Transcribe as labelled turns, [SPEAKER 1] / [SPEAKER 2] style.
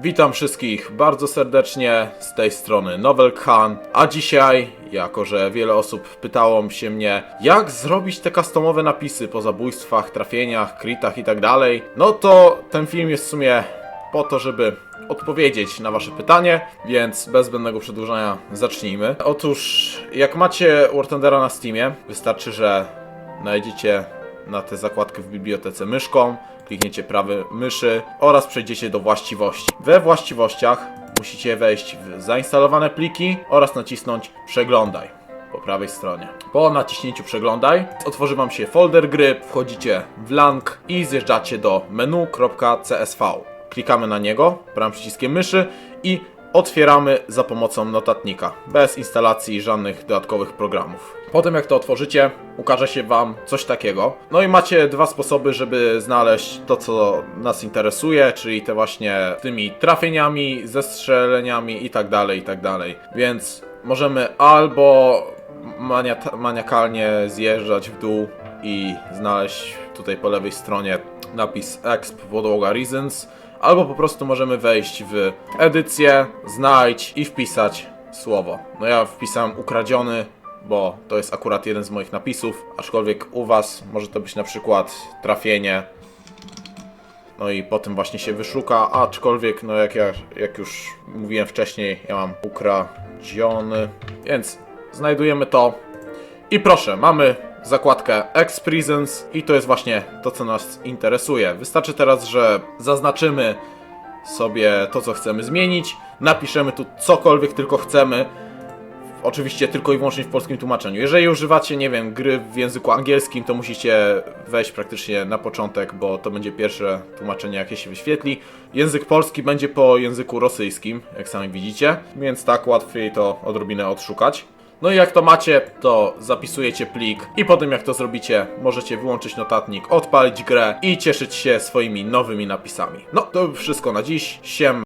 [SPEAKER 1] Witam wszystkich bardzo serdecznie z tej strony Novel Khan, a dzisiaj, jako że wiele osób pytało się mnie, jak zrobić te customowe napisy po zabójstwach, trafieniach, kritach i tak no to ten film jest w sumie po to, żeby odpowiedzieć na wasze pytanie, więc bez zbędnego przedłużania zacznijmy. Otóż, jak macie War Thundera na Steamie, wystarczy, że znajdziecie na tę zakładkę w bibliotece myszką, klikniecie prawy myszy oraz przejdziecie do właściwości. We właściwościach musicie wejść w zainstalowane pliki oraz nacisnąć przeglądaj po prawej stronie. Po naciśnięciu przeglądaj otworzy wam się folder gry, wchodzicie w LANK i zjeżdżacie do menu.csv. Klikamy na niego prawym przyciskiem myszy i otwieramy za pomocą notatnika, bez instalacji żadnych dodatkowych programów. Potem jak to otworzycie, ukaże się Wam coś takiego. No i macie dwa sposoby, żeby znaleźć to, co nas interesuje, czyli te właśnie tymi trafieniami, zestrzeleniami i tak dalej, i tak dalej. Więc możemy albo mania- maniakalnie zjeżdżać w dół i znaleźć tutaj po lewej stronie napis exp podłoga reasons, albo po prostu możemy wejść w edycję, znajdź i wpisać słowo. No ja wpisałem ukradziony, bo to jest akurat jeden z moich napisów, aczkolwiek u was może to być na przykład trafienie. No i potem właśnie się wyszuka, aczkolwiek no jak ja, jak już mówiłem wcześniej, ja mam ukradziony, więc znajdujemy to i proszę, mamy zakładkę Ex-Prisons i to jest właśnie to, co nas interesuje. Wystarczy teraz, że zaznaczymy sobie to, co chcemy zmienić, napiszemy tu cokolwiek tylko chcemy, oczywiście tylko i wyłącznie w polskim tłumaczeniu. Jeżeli używacie, nie wiem, gry w języku angielskim, to musicie wejść praktycznie na początek, bo to będzie pierwsze tłumaczenie, jakie się wyświetli. Język polski będzie po języku rosyjskim, jak sami widzicie, więc tak łatwiej to odrobinę odszukać. No i jak to macie, to zapisujecie plik i potem jak to zrobicie, możecie wyłączyć notatnik, odpalić grę i cieszyć się swoimi nowymi napisami. No to wszystko na dziś. Siem.